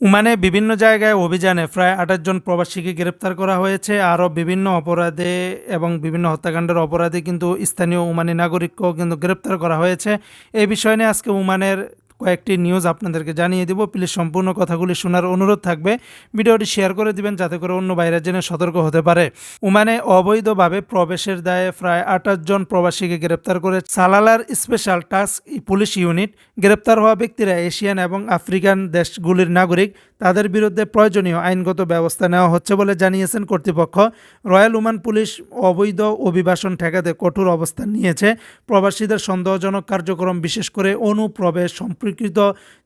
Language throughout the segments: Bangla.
ওমানে বিভিন্ন জায়গায় অভিযানে প্রায় আঠাশ জন প্রবাসীকে গ্রেপ্তার করা হয়েছে। আরও বিভিন্ন অপরাধে এবং বিভিন্ন হত্যাকাণ্ডের অপরাধে কিন্তু স্থানীয় উমানি নাগরিককেও কিন্তু গ্রেপ্তার করা হয়েছে। এই বিষয় নিয়ে আজকে ওমানের কয়েকটি নিউজ আপনাদেরকে জানিয়ে দিব। প্লিজ সম্পূর্ণ কথাগুলি শোনার অনুরোধ থাকবে। ভিডিওটি শেয়ার করে দিবেন যাতে করে অন্য বাইরের জেনে সতর্ক হতে পারে। ওমানে অবৈধভাবে প্রবেশের দায়ে প্রায় আঠাশ জন প্রবাসীকে গ্রেপ্তার করে সালালার স্পেশাল টাস্ক পুলিশ ইউনিট গ্রেপ্তার হওয়া ব্যক্তিরা এশিয়ান এবং আফ্রিকান দেশগুলির নাগরিক। তাদের বিরুদ্ধে প্রয়োজনীয় আইনগত ব্যবস্থা নেওয়া হচ্ছে বলে জানিয়েছেন কর্তৃপক্ষ। রয়্যাল ওমান পুলিশ অবৈধ অভিবাসন ঠেকাতে কঠোর অবস্থান নিয়েছে। প্রবাসীদের সন্দেহজনক কার্যক্রম বিশেষ করে অনুপ্রবেশ সম্পর্কিত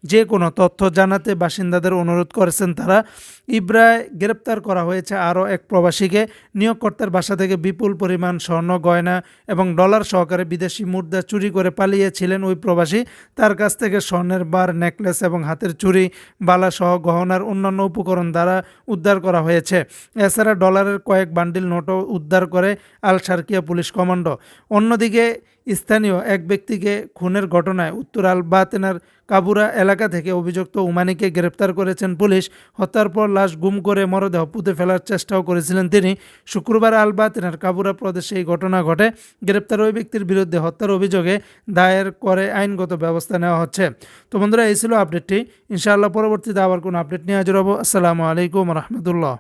যে কোনো তথ্য জানাতে বাসিন্দাদের অনুরোধ করেছেন তারা। ইব্রায় গ্রেপ্তার করা হয়েছে আরও এক প্রবাসীকে। নিয়োগকর্তার বাসা থেকে বিপুল পরিমাণ স্বর্ণ, গয়না এবং ডলার সহকারে বিদেশি মুদ্রা চুরি করে পালিয়েছিলেন ওই প্রবাসী। তার কাছ থেকে স্বর্ণের বার, নেকলেস এবং হাতের চুরি বালা সহ গহনার অন্যান্য উপকরণ দ্বারা উদ্ধার করা হয়েছে। এছাড়া ডলারের কয়েক বান্ডিল নোটও উদ্ধার করে আল সার্কিয়া পুলিশ কমান্ডো। অন্যদিকে স্থানীয় এক ব্যক্তিকে খুনের ঘটনায় উত্তর আল বাতেনার কাবুরা এলাকা থেকে অভিযুক্ত উমানিকে গ্রেপ্তার করেছেন পুলিশ। হত্যার পর লাশ গুম করে মরদেহ পুঁতে ফেলার চেষ্টাও করেছিলেন তিনি। শুক্রবার আল বাতেনার কাবুরা প্রদেশে এই ঘটনা ঘটে। গ্রেপ্তার ওই ব্যক্তির বিরুদ্ধে হত্যার অভিযোগে দায়ের করে আইনগত ব্যবস্থা নেওয়া হচ্ছে। তো বন্ধুরা, এই ছিল আপডেটটি। ইনশাআল্লাহ পরবর্তীতে আবার কোনো আপডেট নিয়ে হাজির হব। আসসালামু আলাইকুম রহমতুল্লাহ।